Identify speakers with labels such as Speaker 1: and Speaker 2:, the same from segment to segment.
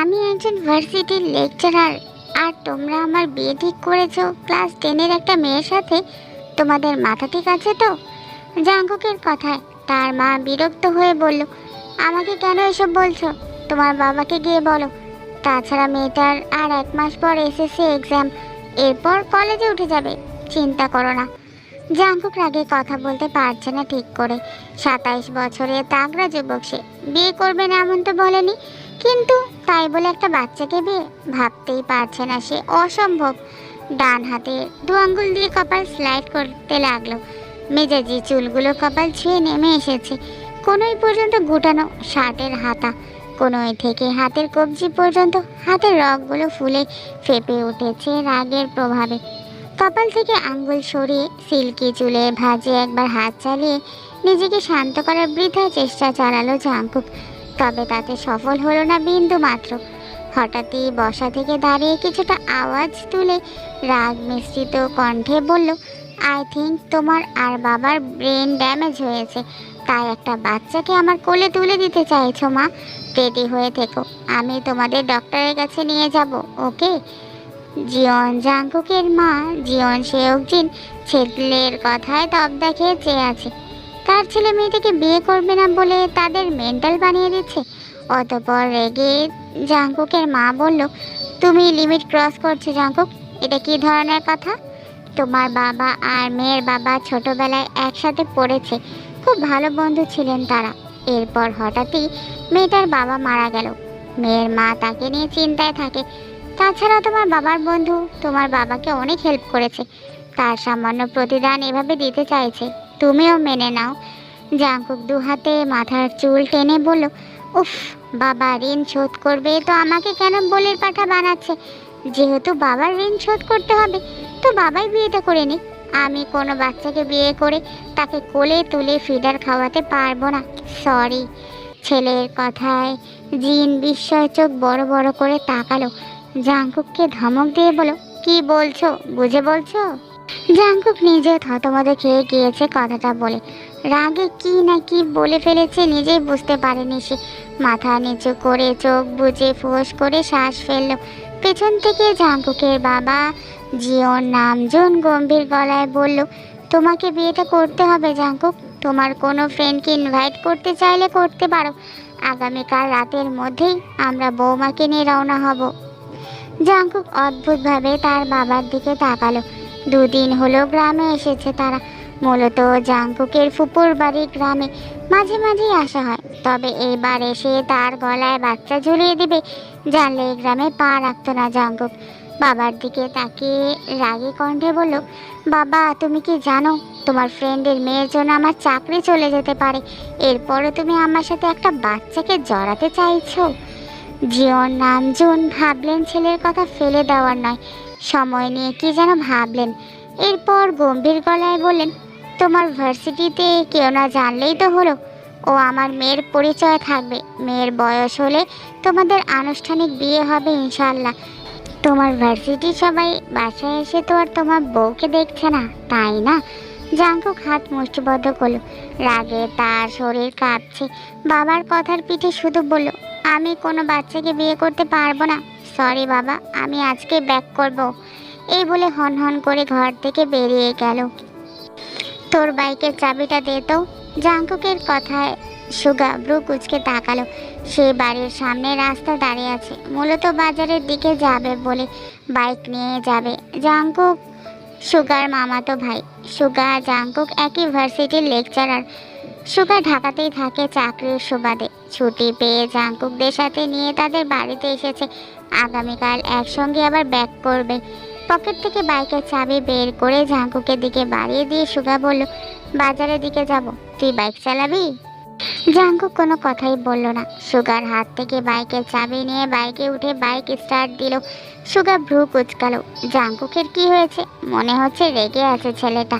Speaker 1: আমি একজন ভার্সিটির লেকচারার আর তোমরা আমার বিয়ে ঠিক করেছ ক্লাস টেনের একটা মেয়ের সাথে? তোমাদের মাথা ঠিক আছে তো? জাঙ্কুকের কথায় তার মা বিরক্ত হয়ে বলল, আমাকে কেন এসব বলছো? তোমার বাবাকে গিয়ে বলো। তাছাড়া মেয়েটার আর এক মাস পর এসএসসি এক্সাম এরপর কলেজে উঠে যাবে। চিন্তা করো না। জাঙ্কুক রাগে কথা বলতে পারছে না ঠিক করে। সাতাইশ বছরে তাগড়া যুবক সে। বিয়ে করবে না এমন তো বলেনি। কিন্তু তাই বলে একটা বাচ্চাকে বিয়ে ভাবতেই পারছে না সে অসম্ভব। ডান হাতে দু আঙ্গুল দিয়ে কপাল স্লাইড করতে লাগল। মেজাজি চুলগুলো কপাল ছুঁয়ে নেমে এসেছে। কোনোই পর্যন্ত গুটানো শার্টের হাতা, কোনোই থেকে হাতের কবজি পর্যন্ত হাতের রগগুলো ফুলে ফেপে উঠেছে রাগের প্রভাবে। কপাল থেকে আঙ্গুল সরিয়ে সিল্কি চুলে ভাজে একবার হাত চালিয়ে নিজেকে শান্ত করার বৃথা চেষ্টা চালালো জাঙ্কুক তবে তাতে সফল হলো না বিন্দু মাত্র। হঠাৎই বসা থেকে দাঁড়িয়ে কিছুটা আওয়াজ তুলে রাগ মিশ্রিত কণ্ঠে বলল আই থিঙ্ক তোমার আর বাবার ব্রেন ড্যামেজ হয়েছে। তাই একটা বাচ্চাকে আমার কোলে তুলে দিতে চাইছো মা। রেডি হয়ে থেকো। আমি তোমাদের ডক্টরের কাছে নিয়ে যাব, ওকে? জিয়ন জাঙ্কুকের মা, জিয়ন শেওকজিন, ছেলের কথায় তবদা খেয়ে চেয়ে আছে। তার ছেলে মেয়েটাকে বিয়ে করবে না বলে তাদের মেন্টাল বানিয়ে দিচ্ছে। অতপর রেগে জাঙ্কুকের মা বলল, তুমি লিমিট ক্রস করছ জাঙ্কুক, এটা কি ধরনের কথা? তোমার বাবা আর মেয়ের বাবা ছোটবেলায় একসাথে পড়েছে, খুব ভালো বন্ধু ছিলেন তারা। এরপর হঠাৎই মেয়েটার বাবা মারা গেল। মেয়ের মা তাকে নিয়ে চিন্তায় থাকে, তাছাড়া তোমার বাবার বন্ধু, তোমার বাবাকে অনেক হেল্প করেছে। তার সামান্য প্রতিদান এভাবে দিতে চাইছে। তুমিও মেনে নাও। জাঙ্কুক দু হাতে মাথার চুল টেনে বলল, উফ, বাবা, ঋণ শোধ করবে তো আমাকে কেন বলের পাঠা বানাচ্ছে? যেহেতু বাবার ঋণ শোধ করতে হবে, তো বাবাই বিয়েটা করে নি আমি কোনো বাচ্চাকে বিয়ে করে তাকে কোলে তুলে ফিডার খাওয়াতে পারব না, সরি। ছেলের কথায় জিন বিস্ময় চোখ বড় বড় করে তাকালো। জাঙ্কুককে ধমক দিয়ে বলো কি বলছো? বুঝে বলছো? জাঙ্কুক নিজে থতমতে খেয়ে গিয়েছে কথাটা বলে। রাগে কি না কি বলে ফেলেছে নিজেই বুঝতে পারেনি সে। মাথা নিচু করে চোখ বুজে ফোঁস করে শ্বাস ফেলল। পেছন থেকে জাঙ্কুকের বাবা জিওর নামজন গম্ভীর গলায় বলল, তোমাকে বিয়েটা করতে হবে জাঙ্কুক। তোমার কোনো ফ্রেন্ডকে ইনভাইট করতে চাইলে করতে পারো। আগামীকাল রাতের মধ্যেই আমরা বৌমাকে নিয়ে রওনা হব। জাঙ্কুক অদ্ভুতভাবে তার বাবার দিকে তাকালো। দুদিন হলো গ্রামে এসেছে তারা। মূলত জাঙ্কুকের ফুপুর বাড়ি গ্রামে মাঝে মাঝেই আসা হয়। তবে এইবার এসে তার গলায় বাচ্চা ঝুলিয়ে দিবে, জানলে গ্রামে পা রাখতো না জাঙ্কুক বাবার দিকে তাকিয়ে রাগী কণ্ঠে বলল, বাবা, তুমি কি জানো, তোমার ফ্রেন্ডের মেয়ের জন্য আমার চাকরি চলে যেতে পারে। এরপরে তুমি আমার সাথে একটা বাচ্চাকে জড়াতে চাইছো? জিওর নাম জুন ভাবলেন ছেলের কথা ফেলে দেওয়ার নয়। সময় নিয়ে কি যেন ভাবলেন। এরপর গম্ভীর গলায় বললেন, তোমার ভার্সিটিতে কেউ না জানলেই তো হলো। ও আমার মেয়ের পরিচয় থাকবে। মেয়ের বয়স হলে তোমাদের আনুষ্ঠানিক বিয়ে হবে ইনশাল্লাহ তোমার ভার্সিটি সবাই বাসায় এসে তো আর তোমার বউকে দেখছে না, তাই না? জাঙ্কুক হাত মুষ্টিবদ্ধ করল। রাগে তার শরীর কাঁপছে। বাবার কথার পিঠে শুধু বলল, আমি কোনো বাচ্চাকে বিয়ে করতে পারব না। সরি বাবা, আমি আজকে ব্যাক করব। এই বলে হন হন করে ঘর থেকে বেরিয়ে গেল। তোর বাইকের চাবিটা দে তো। জাঙ্কুকের কথায় সুগা ব্রু কুচকে তাকালো। সে বাড়ির সামনে রাস্তা দাঁড়িয়ে আছে। মূলত বাজারের দিকে যাবে বলে বাইক নিয়ে যাবে। জাঙ্কুক সুগার মামাতো ভাই। সুগা জাঙ্কুক একই ভার্সিটির লেকচারার। সুগা ঢাকাতেই থাকে চাকরির সুবাদে। ছুটি পেয়ে জাঙ্কুকদের সাথে নিয়ে তাদের বাড়িতে এসেছে। আগামীকাল একসঙ্গে আবার ব্যাক করবে পকেট থেকে বাইকের চাবি বের করে জাঙ্কুকের দিকে বাড়িয়ে দিয়ে সুগা বলল, বাজারের দিকে যাব। তুই বাইক চালাবি? জাঙ্কুক কোনো কথাই বলল না। সুগার হাত থেকে বাইকের চাবি নিয়ে বাইকে উঠে বাইক স্টার্ট দিল। সুগা ভ্রু কুচকালো। জাঙ্কুকের কি হয়েছে? মনে হচ্ছে রেগে আছে ছেলেটা।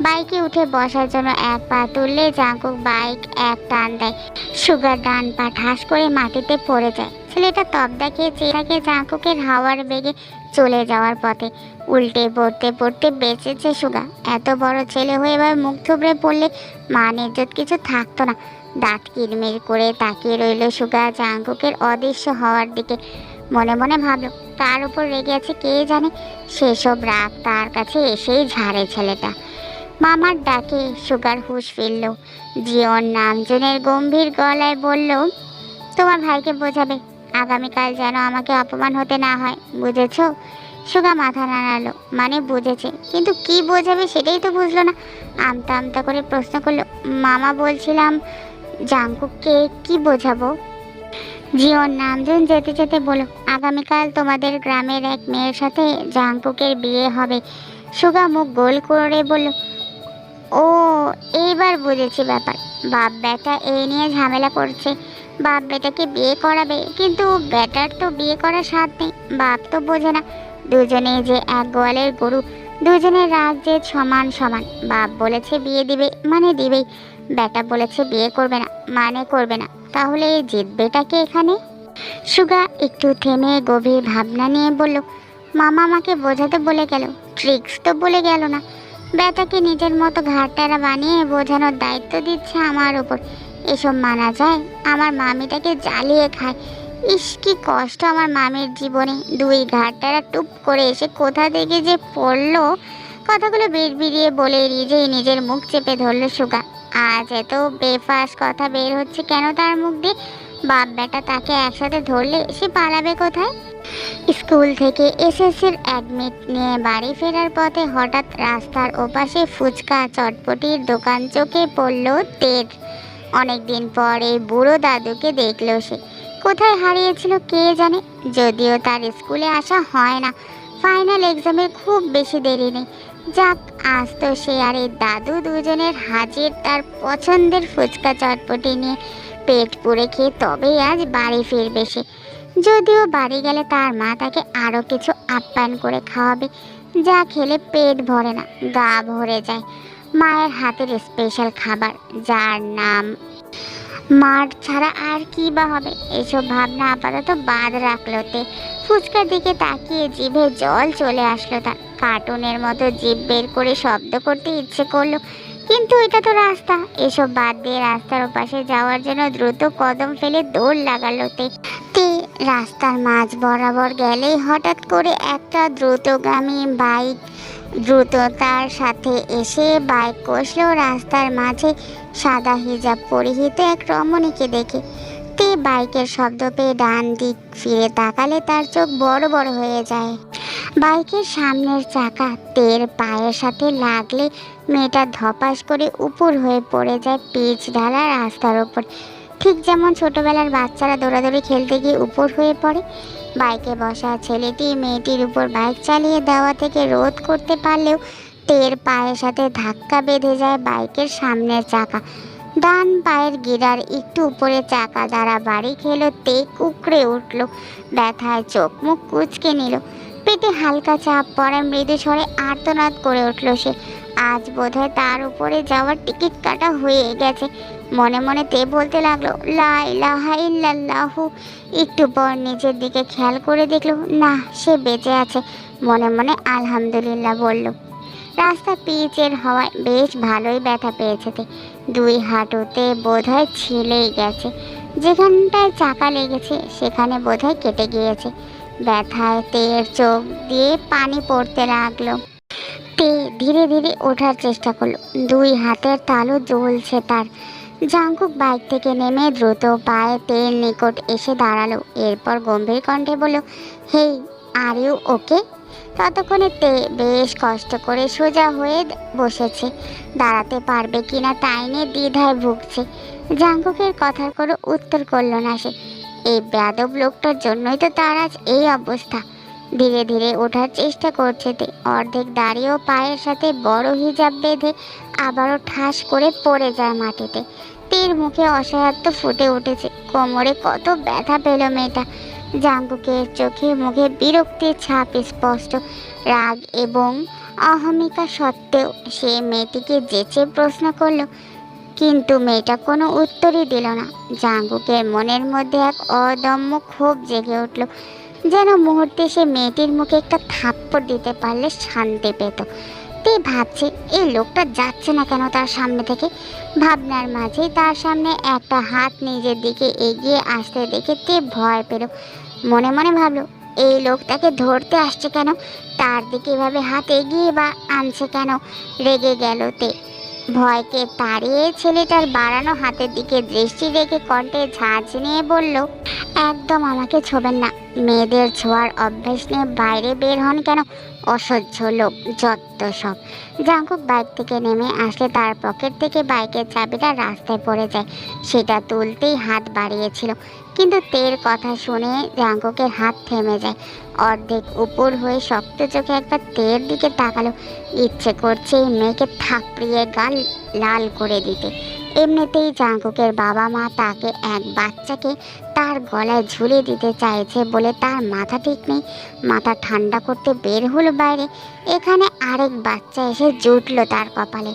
Speaker 1: বাইকে উঠে বসার জন্য এক পা তুললে জাঙ্কুক বাইক এক টান দেয়। সুগার ডান পা ঠাস করে মাটিতে পড়ে যায়। ছেলেটা তবদা খেয়ে চেয়ে থাকে জাঙ্কুকের হাওয়ার বেগে চলে যাওয়ার পথে। উল্টে পড়তে পড়তে বেঁচেছে সুগা। এত বড় ছেলে হয়ে এবার মুখ থুবড়ে পড়লে মান ইজ্জত কিছু থাকতো না। দাঁত কিরমির করে তাকিয়ে রইল সুগা জাঙ্কুকের অদৃশ্য হওয়ার দিকে। মনে মনে ভাবলো তার উপর রেগে আছে কে জানে? সেসব রাগ তার কাছে এসেই ঝাড়ে ছেলেটা। মামার ডাকে সুগার হুঁশ ফিরল। জিওর নামজনের গম্ভীর গলায় বলল, তোমার ভাইকে বোঝাবে। আগামীকাল যেন আমাকে অপমান হতে না হয়, বুঝেছ? সুগা মাথা নাড়ালো। মানে বুঝেছে, কিন্তু কি বোঝাবে সেটাই তো বুঝলো না। আমতা আমতা করে প্রশ্ন করল, মামা বলছিলাম জাঙ্কুককে কি বোঝাবো? জিওর নামজন যেতে যেতে বলো আগামীকাল তোমাদের গ্রামের এক মেয়ের সাথে জাঙ্কুকের বিয়ে হবে। সুগা মুখ গোল করে বলল ও, এইবার বুঝেছি ব্যাপার। বাপ বেটা এই নিয়ে ঝামেলা করছে। বাপ বেটাকে বিয়ে করাবে, কিন্তু বেটার তো বিয়ে করার স্বাদ নেই। বাপ তো বোঝে না। দুজনে যে এক গোয়ালের গরু দুজনের রাগ যে সমান সমান। বাপ বলেছে বিয়ে দিবে মানে দিবেই। বেটা বলেছে বিয়ে করবে না মানে করবে না। তাহলে জিতবেটাকে এখানে? সুগা একটু থেমে গভীর ভাবনা নিয়ে বলল, মামা আমাকে বোঝাতে বলে গেল, ট্রিক্স তো বলে গেল না। বেটাকে নিজের মতো ঘাটটারা বানিয়ে বোঝানোর দায়িত্ব দিচ্ছে আমার উপর। এসব মানা যায়, আমার মামিটাকে জ্বালিয়ে খায়। ইস, কি কষ্ট আমার মামির জীবনে। দুই ঘাটটারা টুপ করে এসে কোথা থেকে যে পড়ল? কথাগুলো বের বেরিয়ে বলে নিজেই নিজের মুখ চেপে ধরলো সুগা। আজ এত বেফাস কথা বের হচ্ছে কেন তার মুখ দিয়ে? বাপ বেটা তাকে একসাথে ধরলে সে পালাবে কোথায়? স্কুল থেকে এসএসসির অ্যাডমিট নিয়ে বাড়ি ফেরার পথে হঠাৎ রাস্তার ওপাশে ফুচকা চটপটির দোকান চোখে পড়ল তের অনেকদিন পরে বুড়ো দাদুকে দেখল সে। কোথায় হারিয়েছিল কে জানে? যদিও তার স্কুলে আসা হয় না। ফাইনাল এক্সামের খুব বেশি দেরি নেই। যাক, আজ তো সে আর এই দাদু দুজনের হাজির তার পছন্দের ফুচকা চটপটি নিয়ে পেট পুড়ে খেয়ে তবেই আজ বাড়ি ফিরবে সে। যদিও বাড়ি গেলে তার মা তাকে আরও কিছু আপ্যায়ন করে খাওয়াবে, যা খেলে পেট ভরে না, গা ভরে যায়। মায়ের হাতের স্পেশাল খাবার, যার নাম মার ছাড়া আর কি বা হবে? এসব ভাবনা আপাতত বাদ রাখল তে। ফুচকার দিকে তাকিয়ে জিভে জল চলে আসলো তার। কার্টুনের মতো জিভ বের করে শব্দ করতে ইচ্ছে করল কিন্তু এটা তো রাস্তা। এসব বাদ দিয়ে রাস্তার ওপাশে যাওয়ার জন্য দ্রুত কদম ফেলে দৌড় লাগালো তে, রাস্তার মাঝ বরাবর গেলেই হঠাৎ করে একটা দ্রুতগামী বাইক দ্রুততার সাথে এসে বাইক কষলো রাস্তার মাঝে সাদা হিজাব পরিহিত এক রমণীকে দেখে। তে বাইকের শব্দ পেয়ে ডান দিক ফিরে তাকালে তার চোখ বড় বড় হয়ে যায়। বাইকের সামনের চাকা তের পায়ের সাথে লাগলে মেয়েটা ধপাস করে উপর হয়ে পড়ে যায় পিচ ঢালা রাস্তার ওপর। ঠিক যেমন ছোটবেলার বাচ্চারা দৌড়াদৌড়ি খেলতে গিয়ে উপর হয়ে পড়ে, বাইকে বসা ছেলেটি মেয়েটির উপর বাইক চালিয়ে দেওয়া থেকে রোধ করতে পারলেও তের পায়ের সাথে ধাক্কা বেঁধে যায় বাইকের সামনের চাকা। ডান পায়ের গিরার একটু উপরে চাকা দ্বারা বাড়ি খেলো তে কুকড়ে উঠল, ব্যথায় চোখ মুখ কুচকে নিল। পেটে হালকা চাপ পড়ে মৃদু স্বরে আর্তনাদ করে উঠল সে। আজ বোধহয় তার উপরে যাওয়ার টিকিট কাটা হয়ে গেছে। মনে মনে তে বলতে লাগল, লা ইলাহা ইল্লাল্লাহু। একটু পর নিচের দিকে খেয়াল করে দেখল, না, সে বেঁচে আছে। মনে মনে আলহামদুলিল্লাহ বলল। রাস্তা পিচের হওয়ায় বেশ ভালোই ব্যথা পেয়েছে তে। দুই হাঁটুতে বোধহয় ছিলেই গেছে। যেখানটায় চাকা লেগেছে, সেখানে বোধহয় কেটে গিয়েছে। ব্যথায় তের চোখ দিয়ে পানি পড়তে লাগল। তে ধীরে ধীরে ওঠার চেষ্টা করল। দুই হাতের তালু জ্বলছে তার। জাঙ্কুক বাইক থেকে নেমে দ্রুত পায়ে তের নিকট এসে দাঁড়াল। এরপর গম্ভীর কণ্ঠে বলল, হেই, আর ইউ ওকে? ততক্ষণে তে বেশ কষ্ট করে সোজা হয়ে বসেছে। দাঁড়াতে পারবে কিনা তাই নিয়ে দ্বিধায় ভুগছে। জাঙ্কুকের কথার কোনো উত্তর করল না সে। এই ব্যাদব লোকটার জন্যই তো তার আজ এই অবস্থা। ধীরে ধীরে ওঠার চেষ্টা করছে তে। অর্ধেক দাঁড়িয়েও পায়ের সাথে বড় হিজাব বেঁধে আবারও ঠাস করে পড়ে যায় মাটিতে। তীর মুখে অসহায়ত্ব ফুটে উঠেছে। কোমরে কত ব্যথা পেল মেয়েটা। জাঙ্গুকের চোখে মুখে বিরক্তির ছাপ স্পষ্ট। রাগ এবং অহমিকা সত্ত্বেও সে মেয়েটিকে যেচে প্রশ্ন করল কিন্তু মেয়েটা কোনো উত্তরই দিল না। জাঙ্গুকের মনের মধ্যে এক অদম্য ক্ষোভ জেগে উঠল, যেন মুহূর্তে সে মেয়েটির মুখে একটা থাপ্পড় দিতে পারলে শান্তি পেত। তে ভাবছে, এই লোকটা যাচ্ছে না কেন তার সামনে থেকে? ভাবনার মাঝে তার সামনে একটা হাত নিজের দিকে এগিয়ে আসতে দেখে তে ভয় পেল। মনে মনে ভাবলো, এই লোক তাকে ধরতে আসছে কেন? তার দিকে এভাবে হাত এগিয়ে বা আনছে কেন? রেগে গেল তে। ভয়কে তাড়িয়ে ছেলেটার বাড়ানো হাতের দিকে দৃষ্টি রেখে কণ্ঠে ঝাঁঝ নিয়ে বলল, একদম আমাকে ছোবেন না। মেয়েদের ছোঁয়ার অভ্যেস নিয়ে বাইরে বের হন কেন? অসহ্য লোক যত সব। জাঙ্কুক বাইক থেকে নেমে আসলে তার পকেট থেকে বাইকের চাবিটা রাস্তায় পড়ে যায়। সেটা তুলতেই হাত বাড়িয়েছিল। কিন্তু তের কথা শুনে জাঙ্কুকের হাত থেমে যায়। অর্ধেক উপর হয়ে শক্ত চোখে একবার তের দিকে তাকালো। ইচ্ছে করছে এই মেয়েকে থাপড়িয়ে গাল লাল করে দিতে। এমনিতেই জাঙ্কুকের বাবা মা তাকে এক বাচ্চাকে তার গলায় ঝুলে দিতে চাইছে বলে তার মাথা ঠিক নেই। মাথা ঠান্ডা করতে বের হলো বাইরে। এখানে আরেক বাচ্চা এসে জুটলো তার কপালে।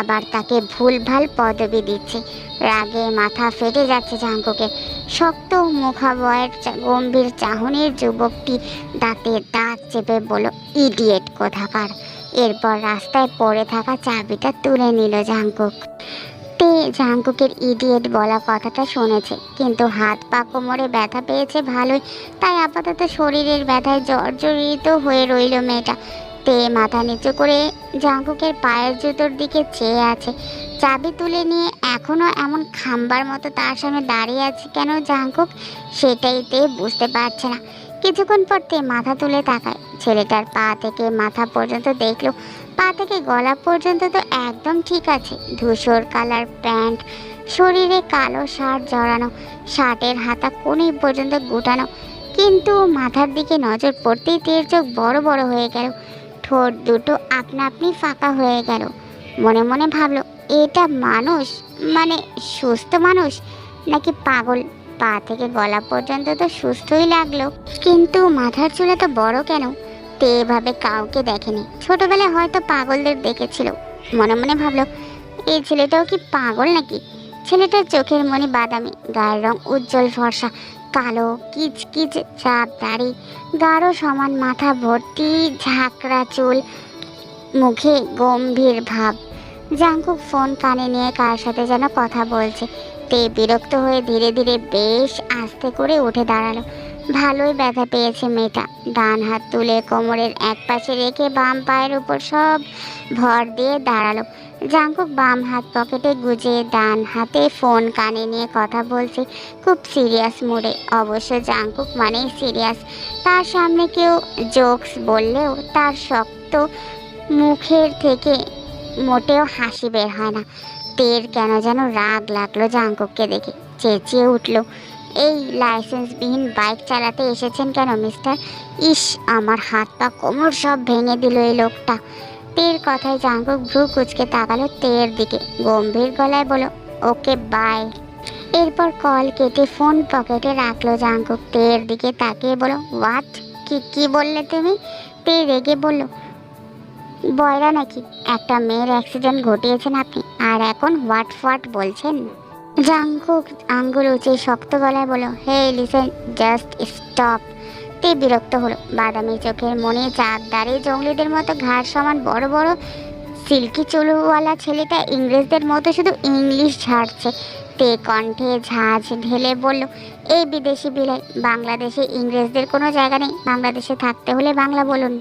Speaker 1: আবার তাকে ভুলভাল পদবি দিচ্ছে। রাগে মাথা ফেটে যাচ্ছে জাঙ্কুকের শক্ত মুখাবয়ের গম্ভীর চাহনির যুবকটি দাঁতে দাঁত চেপে বলল, ইডিয়েট কোথাকার। এরপর রাস্তায় পড়ে থাকা চাবিটা তুলে নিল জাঙ্কুক তে জাঙ্কুকের ইডিয়েট বলা কথাটা শুনেছে, কিন্তু হাত পা কোমরে ব্যথা পেয়েছে ভালোই, তাই আপাতত শরীরের ব্যথায় জর্জরিত হয়ে রইল মেয়েটা। তে মাথা নিচু করে জাঙ্কুকের পায়ের জুতোর দিকে চেয়ে আছে। চাবি তুলে নিয়ে এখনও এমন খাম্বার মতো তার সামনে দাঁড়িয়ে আছে কেন জাঙ্কুক সেটাইতে বুঝতে পারছে না। কিছুক্ষণ পর তে মাথা তুলে তাকায়। ছেলেটার পা থেকে মাথা পর্যন্ত দেখল, পা থেকে গলা পর্যন্ত তো একদম ঠিক আছে। ধূসর কালার প্যান্ট, শরীরে কালো শার্ট জড়ানো, শার্টের হাতা কোনি পর্যন্ত গুটানো, কিন্তু মাথার দিকে নজর পড়তেই তের চোখ বড় বড় হয়ে গেল। ঠোঁট দুটো আপনা আপনি ফাঁকা হয়ে গেল। মনে মনে ভাবলো, এটা মানুষ? মানে সুস্থ মানুষ? নাকি পাগল? পা থেকে গলা পর্যন্ত তো সুস্থই লাগল। কিন্তু মাথার চুলে তো বড় কেন? তে এভাবে কাউকে দেখেনি। ছোটবেলায় হয়তো পাগলদের দেখেছিল। মনে মনে ভাবলো এই ছেলেটাও কি পাগল নাকি? ছেলেটার চোখের মনি বাদামি, গায়ের রং উজ্জ্বল ফর্সা, কালো কিচকিচ চাপ দাড়ি, গাঢ় সমান মাথা ভর্তি ঝাঁকড়া চুল, মুখে গম্ভীর ভাব। জাঙ্কুক ফোন কানে নিয়ে কার সাথে যেন কথা বলছে। তে বিরক্ত হয়ে ধীরে ধীরে বেশ আস্তে করে উঠে দাঁড়াল। ভালোই ব্যথা পেয়েছে মেয়েটা। ডান হাত তুলে কোমরের এক পাশে রেখে বাম পায়ের উপর সব ভর দিয়ে দাঁড়াল। জাঙ্কুক বাম হাত পকেটে গুজে ডান হাতে ফোন কানে নিয়ে কথা বলছে খুব সিরিয়াস মুডে। অবশ্য জাঙ্কুক মানেই সিরিয়াস। তার সামনে কেউ জোকস বললেও তার শক্ত মুখের থেকে মোটেও হাসি বের হয় না। তের কেন যেন রাগ লাগল জাঙ্কুককে দেখে। চেঁচিয়ে উঠল, এই লাইসেন্সবিহীন বাইক চালাতে এসেছেন কেন, মিস্টার? ইস, আমার হাত পা কোমর সব ভেঙে দিল এই লোকটা। তের কথায় জাঙ্কুক ভ্রু কুচকে তাকালো তের দিকে, গম্ভীর গলায় বলো ওকে, বাই। এরপর কল কেটে ফোন পকেটে রাখল জাঙ্কুক তের দিকে তাকিয়ে বলো হোয়াট? কি কি বললে তুমি? তে রেগে বলল বয়রা নাকি একটা মেয়ের অ্যাক্সিডেন্ট ঘটিয়েছেন আপনি, আর এখন হোয়াট হোয়াট বলছেন? জাঙ্কুক আঙ্গুল উঁচে শক্ত গলায় বলো হে লিসেন জাস্ট স্টপ তে বিরক্ত হলো। বাদামি চোখের মনে চাঁদ দাঁড়িয়ে জঙ্গলিদের মতো ঘাড় সমান বড় বড় সিল্কি চুলওয়ালা ছেলেটা ইংরেজদের মতো শুধু ইংলিশ ঝাড়ছে তে কণ্ঠে ঝাঁঝ ঢেলে বলল, এই বিদেশি বিলাই বাংলাদেশে ইংরেজদের কোনো জায়গা নেই। বাংলাদেশে থাকতে হলে বাংলা বলুন।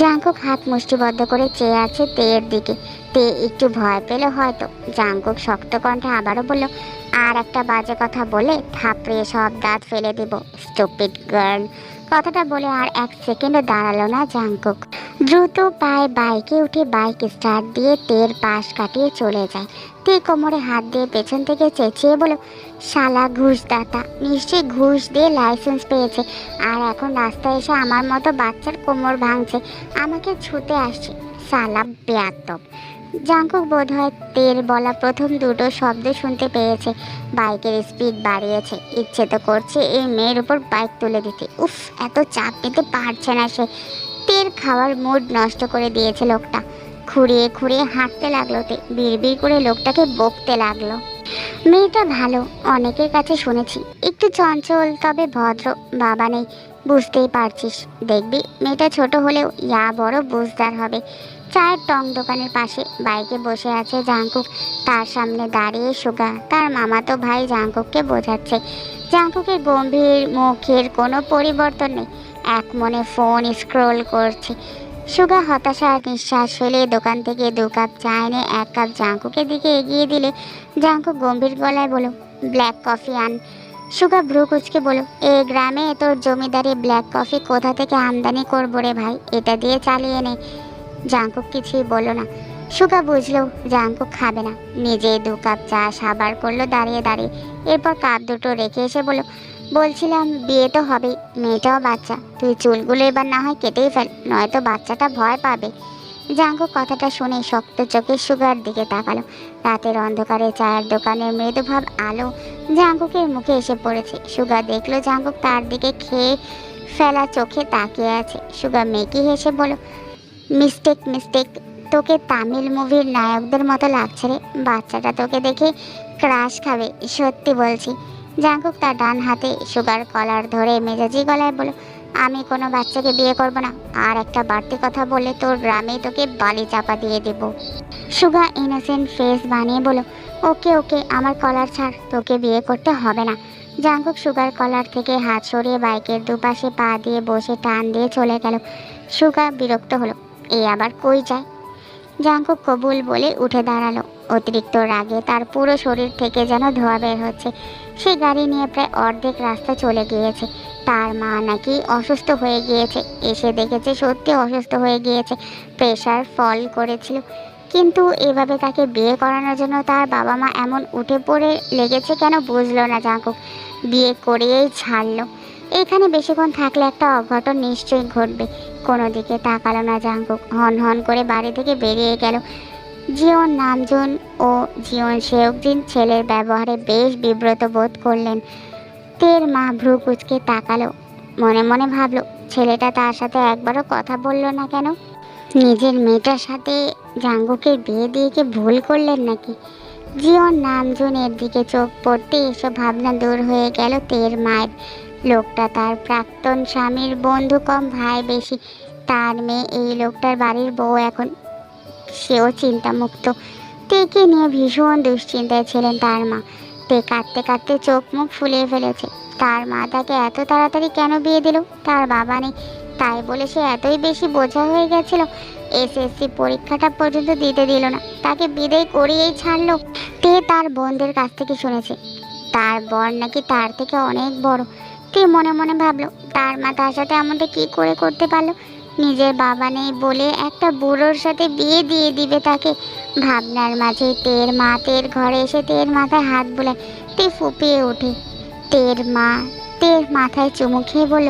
Speaker 1: জাঙ্কুক হাত মুষ্টিবদ্ধ করে চেয়ে আছে তেয়ের দিকে। তে একটু ভয় পেল হয়তো। জাঙ্কুক শক্ত কণ্ঠে আবারও বলল, আর একটা বাজে কথা বলে থাপড়িয়ে সব দাঁত ফেলে দেব স্টুপিড গার্ল কথাটা বলে আর এক সেকেন্ডও দাঁড়াল না জাঙ্কুক দ্রুত পায়ে বাইকে উঠে বাইক স্টার্ট দিয়ে তের পাশ কাটিয়ে চলে যায়। তে কোমরে হাত দিয়ে পেছন থেকে চেঁচিয়ে বলো শালা ঘুষদাতা, নিশ্চয়ই ঘুষ দিয়ে লাইসেন্স পেয়েছে। আর এখন রাস্তায় এসে আমার মতো বাচ্চার কোমর ভাঙছে, আমাকে ছুতে আসছে। সালা বেয়াত্তব জাঙ্কুক বোধ হয় তের বলা প্রথম দুটো শব্দ শুনতে পেয়েছে। বাইকের স্পিড বাড়িয়েছে। ইচ্ছে তো করছে এই মেয়ের উপর বাইক তুলে দিতে। উফ, এত চাপ নিতে পারছে না সে। তের খাওয়ার মুড নষ্ট করে দিয়েছে লোকটা। খুঁড়িয়ে খুঁড়িয়ে হাঁটতে লাগল তে, বিড়বিড় করে লোকটাকে বকতে লাগল। মেয়েটা ভালো, অনেকের কাছে শুনেছি। একটু চঞ্চল, তবে ভদ্র, বাবা নেই, বুঝতেই পারছিস। দেখবি, মেয়েটা ছোট হলেও ইয়া বড় বুঝদার হবে। চায়ের টং দোকানের পাশে বাইকে বসে আছে জাঙ্কুক তার সামনে দাঁড়িয়ে সুগা, তার মামাতো ভাই জাঙ্কুককে বোঝাচ্ছে। জাঙ্কুকের গম্ভীর মুখের কোনো পরিবর্তন নেই। এক মনে ফোন স্ক্রোল করছে। সুগা হতাশার নিঃশ্বাস ফেলে দোকান থেকে দু কাপ চা এনে এক কাপ জাঙ্কুকের দিকে এগিয়ে দিলে। জাঙ্কু গম্ভীর গলায় বলো ব্ল্যাক কফি আন। সুগা ভ্রু কুচকে বলো এ গ্রামে তোর জমিদারি ব্ল্যাক কফি কোথা থেকে আমদানি করব রে ভাই? এটা দিয়ে চালিয়ে নে। জাঙ্কুক কিছুই বলো না। সুগা বুঝলো জাঙ্কুক খাবে না। নিজে দু কাপ চা সাবার করল দাঁড়িয়ে দাঁড়িয়ে। এরপর কাপ দুটো রেখে এসে বলো বলছিলাম, বিয়ে তো হবেই, মেয়েটাও বাচ্চা। তুই চুলগুলো এবার না হয় কেটেই ফেল, নয়তো বাচ্চাটা ভয় পাবে। জাঙ্কুক কথাটা শুনে শক্ত চোখে সুগার দিকে তাকালো। রাতের অন্ধকারে চায়ের দোকানের মৃদুভাব আলো জাঙ্কুকের মুখে এসে পড়েছে। সুগা দেখল জাঙ্কুক তার দিকে খেয়ে ফেলা চোখে তাকিয়ে আছে। সুগা মেকি হেসে বলো মিস্টেক মিস্টেক, তোকে তামিল মুভির নায়কদের মতো লাগছে রে। বাচ্চাটা তোকে দেখে ক্রাশ খাবে, সত্যি বলছি। জাঙ্কুক তার ডান হাতে সুগার কলার ধরে মেজাজি গলায় বলো আমি কোনো বাচ্চাকে বিয়ে করব না। আর একটা বাড়তি কথা বলে তোর গ্রামেই তোকে বালি চাপা দিয়ে দেব। সুগা ইনোসেন্ট ফেস বানিয়ে বলো ওকে ওকে, আমার কলার ছাড়, তোকে বিয়ে করতে হবে না। জাঙ্কুক সুগার কলার থেকে হাত সরিয়ে বাইকের দুপাশে পা দিয়ে বসে টান দিয়ে চলে গেল। সুগা বিরক্ত হলো, এ আবার কই যায়? জাঙ্কুক কবুল বলে উঠে দাঁড়াল। অতিরিক্ত রাগে তার পুরো শরীর থেকে যেন ধোয়া বের হচ্ছে। সে গাড়ি নিয়ে প্রায় অর্ধেক রাস্তা চলে গিয়েছে। তার মা নাকি অসুস্থ হয়ে গিয়েছে। এসে দেখেছে সত্যি অসুস্থ হয়ে গিয়েছে। প্রেশার ফল করেছিল। কিন্তু এভাবে তাকে বিয়ে করানোর জন্য তার বাবা মা এমন উঠে পড়ে লেগেছে কেন বুঝলো না জাঙ্কুক। বিয়ে করেই ছাড়লো। এখানে বেশিক্ষণ থাকলে একটা অঘটন নিশ্চয়ই ঘটবে। কোনো দিকে তাকালো না জাঙ্কুক। হন হন করে বাড়ি থেকে বেরিয়ে গেল। জিওন নামজুন ও জিওন শেউকজিন ছেলের ব্যবহারে বেশ বিব্রত বোধ করলেন। তের মা ভ্রু কুচকে তাকালো। মনে মনে ভাবলো, ছেলেটা তার সাথে একবারও কথা বলল না কেন? নিজের মেয়েটার সাথে জাঙ্গুকে বিয়ে দিয়ে কি ভুল করলেন নাকি? জিওন নামজুনের দিকে চোখ পড়তে এসব ভাবনা দূর হয়ে গেল তের মায়ের। লোকটা তার প্রাক্তন স্বামীর বন্ধু কম ভাই বেশি। তার মেয়ে এই লোকটার বাড়ির বউ এখন। সেও চিন্তামুক্ত। তেকে নিয়ে ভীষণ দুশ্চিন্তায় ছিলেন তার মা। তে কাঁদতে কাঁদতে চোখ মুখ ফুলিয়ে ফেলেছে। তার মা তাকে এত তাড়াতাড়ি কেন বিয়ে দিল? তার বাবা নেই। তাই বলে সে এতই বেশি বোঝা হয়ে গেছিল। এসএসসি পরীক্ষাটা পর্যন্ত দিতে দিল না। তাকে বিদায় করিয়েই ছাড়লো। তে তার বোনদের কাছ থেকে শুনেছে। তার বর নাকি তার থেকে অনেক বড়। তে মনে মনে ভাবলো, তার মা তার সাথে এমনটা কি করে করতে পারল? নিজের বাবা নেই বলে একটা বুড়োর সাথে বিয়ে দিয়ে দিবে তাকে। ভাবনার মাঝে তের মা, তের ঘরে এসে তের মাথায় হাত বোলায়, তে ফুপিয়ে ওঠে। তের মা, তের মাথায় চুমু খেয়ে বলল,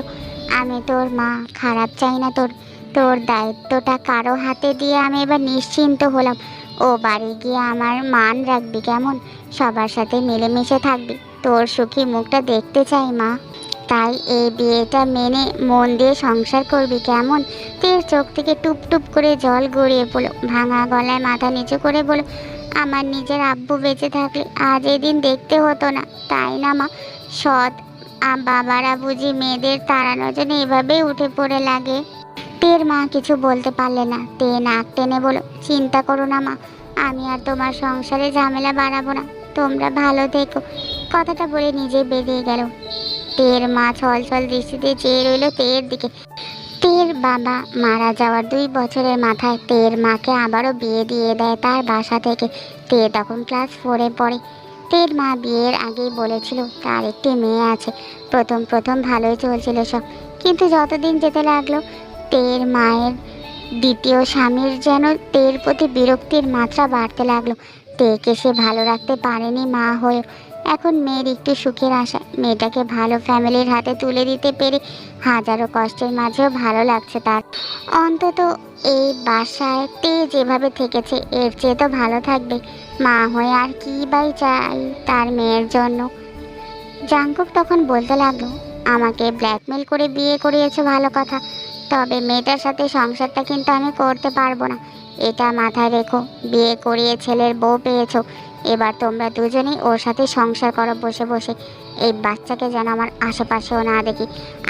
Speaker 1: আমি তোর মা, খারাপ চাই না তোর। তোর দায়িত্বটা কারও হাতে দিয়ে আমি এবার নিশ্চিন্ত হলাম। ও বাড়ি গিয়ে আমার মান রাখবি কেমন? সবার সাথে মিলেমিশে থাকবি। তোর সুখী মুখটা দেখতে চাই মা। তাই এই বিয়েটা মেনে মন দিয়ে সংসার করবি কেমন? তের চোখ থেকে টুপ টুপ করে জল গড়িয়ে পড়ল। ভাঙা গলায় মাথা নিচু করে বলো আমার নিজের আব্বু বেঁচে থাকলে আজ এদিন দেখতে হতো না। তাই না মা? সৎ বাবারা বুঝি মেয়েদের তাড়ানোর জন্য এভাবেই উঠে পড়ে লাগে। তের মা কিছু বলতে পারলে না। তে নাক টেনে বলো চিন্তা করো না মা, আমি আর তোমার সংসারে ঝামেলা বাড়াবো না। তোমরা ভালো থেকো। কথাটা বলে নিজে বেরিয়ে গেল। তের মা ছল ছল দৃষ্টিতে চেয়ে রইল তের দিকে। তের বাবা মারা যাওয়ার দুই বছরের মাথায় তের মাকে আবারও বিয়ে দিয়ে দেয় তার বাসা থেকে। তে তখন ক্লাস ফোরে পড়ে। তের মা বিয়ের আগেই বলেছিল, তার একটি মেয়ে আছে। প্রথম প্রথম ভালোই চলছিল সব। কিন্তু যতদিন যেতে লাগল, তের মায়ের দ্বিতীয় স্বামীর যেন তের প্রতি বিরক্তির মাত্রা বাড়তে লাগল। তেকে সে ভালো রাখতে পারেনি মা হয়েও। এখন মেয়ের একটু সুখের আশা। মেয়েটাকে ভালো ফ্যামিলির হাতে তুলে দিতে পেরে হাজারো কষ্টের মাঝেও ভালো লাগছে তার। অন্তত এই বাসায় তে যেভাবে থেকেছে, এর চেয়ে তো ভালো থাকবে। মা হয়ে আর কি বাই চাই তার মেয়ের জন্য। জাঙ্কুক তখন বলতে লাগল, আমাকে ব্ল্যাকমেল করে বিয়ে করিয়েছে ভালো কথা। তবে মেয়েটার সাথে সংসারটা কিন্তু আমি করতে পারব না। এটা মাথায় রেখো, বিয়ে করিয়ে ছেলের বউ পেয়েছ। এবার তোমরা দুজনেই ওর সাথে সংসার করো বসে বসে। এই বাচ্চাকে যেন আমার আশেপাশেও না দেখি।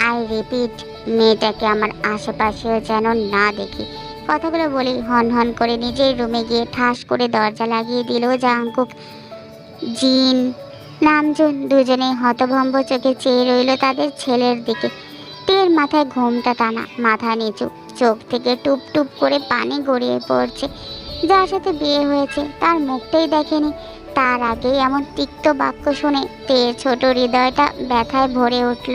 Speaker 1: আই রিপিট, মেয়েটাকে আমার আশেপাশেও যেন না দেখি। কথাগুলো বলেই হন হন করে নিজের রুমে গিয়ে ঠাস করে দরজা লাগিয়ে দিল জাঙ্কুক জিন, নামজুন দুজনে হতভম্ব চোখে চেয়ে রইল তাদের ছেলের দিকে। তীর মাথায় ঘুমটা টানা, মাথা নিচু। চোখ থেকে টুপ টুপ করে পানি গড়িয়ে পড়ছে। যার সাথে বিয়ে হয়েছে, তার মুখটাই দেখেনি। তার আগেই এমন তিক্ত বাক্য শুনে তের ছোট হৃদয়টা ব্যথায় ভরে উঠল।